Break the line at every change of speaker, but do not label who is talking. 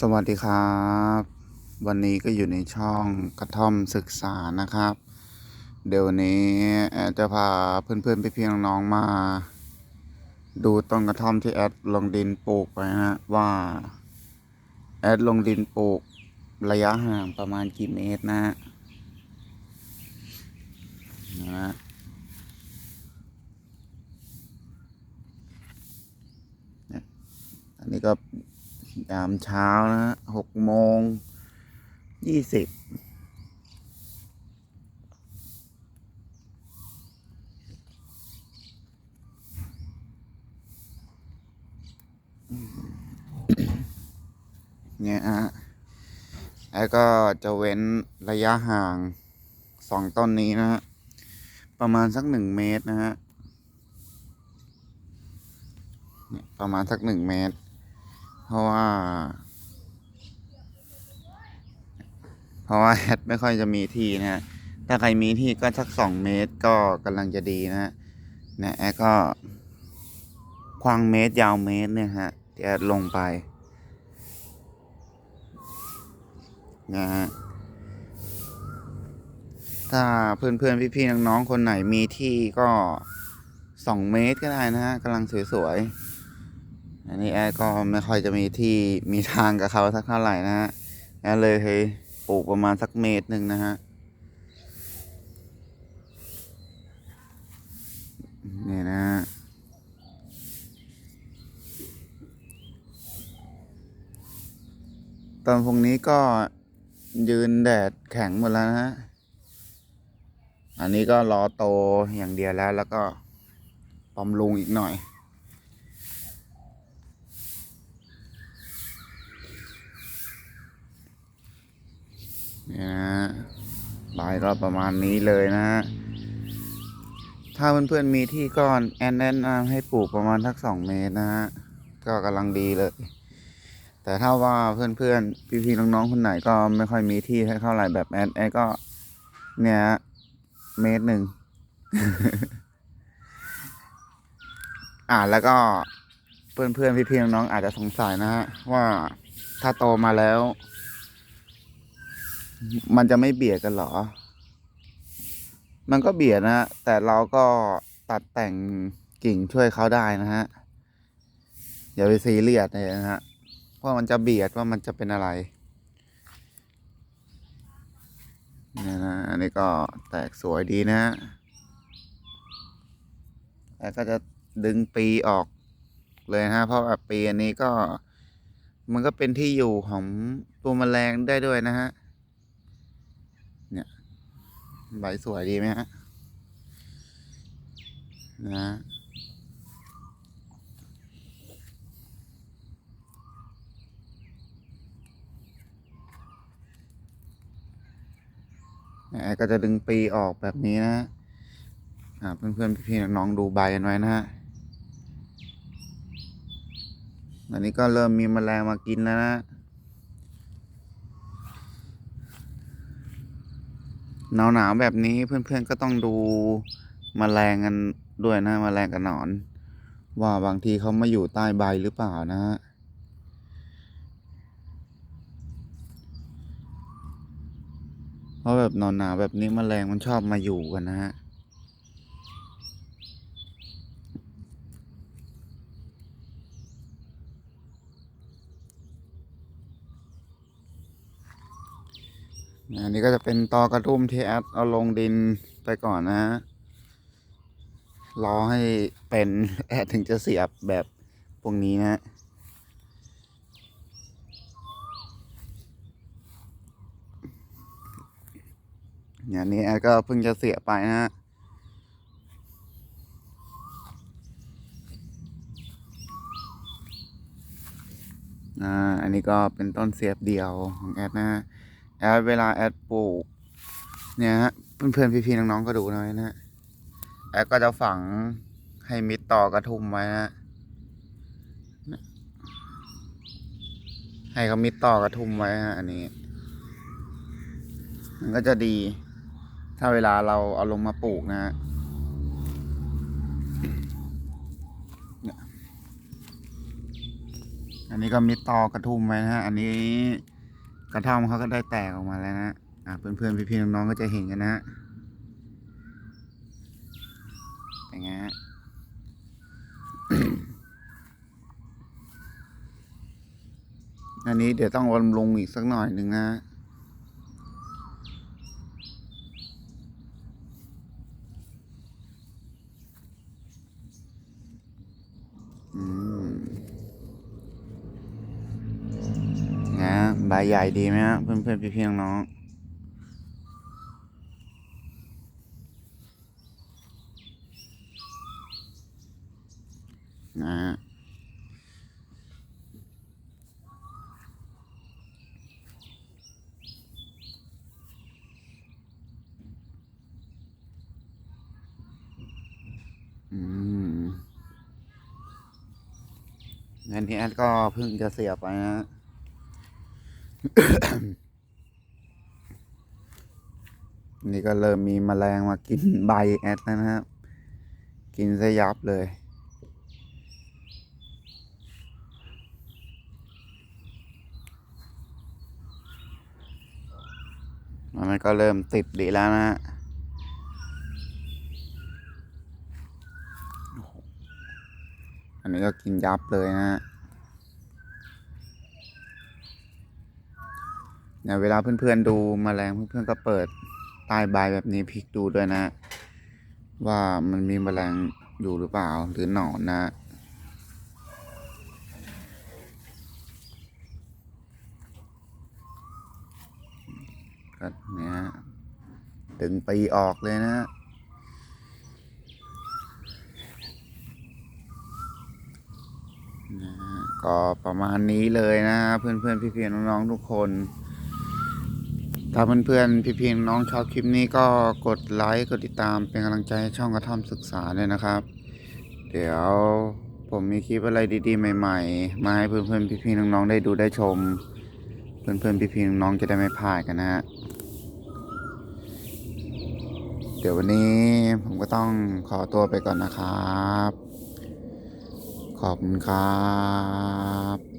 สวัสดีครับ วันนี้ก็อยู่ในช่องกระท่อมศึกษานะครับ เดี๋ยววันนี้แอดจะพาเพื่อนๆไปเพี่ๆน้องๆมา ดูต้นกระท่อมที่แอดลงดินปลูกไปนะฮะว่า แอดลงดินปลูกระยะห่างประมาณกี่เมตรนะฮะนะอันนี้ก็ ยามเช้านะฮะหกโมงยี่สิบเนี่ยฮะแล้วก็จะเว้นระยะห่างสองต้นนี้นะฮะ ประมาณสักหนึ่งเมตรนะฮะเนี่ยประมาณสักหนึ่งเมตร เพราะว่า เพราะว่าแอดไม่ค่อยจะมีที่นะฮะถ้าใครมีที่ก็สักสองเมตรก็กำลังจะดีนะฮะเนี่ยแอก็ควางเมตรยาวเมตรเนี่ยฮะที่แอดลงไปนะฮะถ้าเพื่อนๆพี่ๆน้องๆคนไหนมีที่ก็สองเมตรก็ได้นะฮะกำลังสวยๆ อันนี้แอดก็ไม่ค่อยจะมีที่มีทางกับเขาสักเท่าไหร่นะฮะแอดเลยเคยปลูกประมาณสักเมตรหนึ่งนะฮะนี่นะฮะตอนพวกนี้ก็ยืนแดดแข็งหมดแล้วนะฮะ อันนี้ก็รอโตอย่างเดียวแล้วแล้วก็บำรุงอีกหน่อย เนี่ยนะฮะใบก็ประมาณนี้เลยนะฮะถ้าเพื่อนๆมีที่ก้อนแอนแอนำให้ปลูกประมาณทักสองเมตรนะฮะก็กำลังดีเลย แต่ถ้าว่าเพื่อนๆพี่ๆน้องๆคนไหนก็ไม่ค่อยมีที่ให้เท่าไหร่แบบแอนแอนก็ เนี่ยเมตรหนึ่งอ่าแล้วก็เพื่อนเพื่อนพี่พี่ๆน้องๆอาจจะสงสัยนะฮะว่าถ้าโตมาแล้ว มันจะไม่เบียดกันเหรอ มันก็เบียดนะฮะแต่เราก็ตัดแต่งกิ่งช่วยเขาได้นะฮะ อย่าไปซีเรียสเลยนะฮะว่ามันจะเบียดว่ามันจะเป็นอะไรเนี่ยนะ อันนี้ก็แตกสวยดีนะฮะ แล้วก็จะดึงปีออกเลยนะฮะ เพราะว่าปีอันนี้ก็ มันก็เป็นที่อยู่ของตัวแมลงได้ด้วยนะฮะ ใบสวยดีไหมฮะนะแอร์ก็จะดึงปีออกแบบนี้นะอ่าเพื่อนๆพี่ๆน้องๆดูใบกันไว้นะฮะอันนี้ก็เริ่มมีแมลงมากินแล้วนะ หนาวหนาวแบบนี้เพื่อนๆก็ต้องดูแมลงกันด้วยนะแมลงกับหนอน ว่าบางทีเขามาอยู่ใต้ใบหรือเปล่านะฮะเพราะแบบหนอนหนาวแบบนี้แมลงมันชอบมาอยู่กันนะฮะ อันนี้ก็จะเป็นตอกระทุ่มที่แอดเอาลงดินไปก่อนนะฮะรอให้เป็นแอดถึงจะเสียบแบบพวกนี้นะอย่างนี้แอดก็เพิ่งจะเสียไปนะฮะอ่า อันนี้ก็เป็นต้นเสียบเดียวของแอดนะฮะ แอดเวลาแอดปลูกเนี่ยฮะเพื่อนๆพี่ๆน้องๆก็ดูหน่อยนะฮะแอดก็จะฝังให้มิดต่อกระทุ่มไว้นะให้เขามิดต่อกระทุ่มไว้ฮะอันนี้ มันก็จะดี ถ้าเวลาเราเอาลงมาปลูกนะฮะอันนี้ก็มิดต่อกระทุ่มไว้นะฮะ อันนี้ กระท่อมเขาก็ได้แตกออกมาแล้วนะอะเพื่อนๆพี่ๆน้องๆก็จะเห็นกันนะฮะเป็นไงฮะอันนี้เดี๋ยวต้องบำรุงอีกสักหน่อยหนึ่งนะอืม นะใบใหญ่ดีไหมฮะเพื่อนเพื่อนพี่พี่ๆน้องนะฮะอืมอันนี้ก็เพิ่งจะเสียไปนะ นี่ก็เริ่มมีแมลงมากินใบแอดนะครับ กินซะยับเลย มันก็เริ่มติดดีแล้วนะฮะอันนี้ก็กินยับเลยนะฮะ เนี่ยเวลาเพื่อนๆดูแมลงเพื่อนๆก็เปิดใต้ใบแบบนี้พลิกดูด้วยนะ ว่ามันมีแมลงอยู่หรือเปล่าหรือหนอนนะก็เนี่ยฮะดึงปีออกเลยนะก็ประมาณนี้เลยนะเพื่อนเพื่อนๆพี่ๆน้องๆทุกคน ถ้าเพื่อนเพื่อนๆพี่ๆน้องชอบคลิปนี้ก็กดไลค์กดติดตามเป็นกำลังใจให้ช่องกระท่อมศึกษาด้วยนะครับ เดี๋ยวผมมีคลิปอะไรดีๆ ใหม่ ๆ มาให้เพื่อนเพื่อนๆพี่ๆน้องๆได้ดูได้ชมเพื่อนเพื่อนๆพี่ๆน้องๆจะได้ไม่พลาดกันนะฮะเดี๋ยววันนี้ผมก็ต้องขอตัวไปก่อนนะครับ ขอบคุณครับ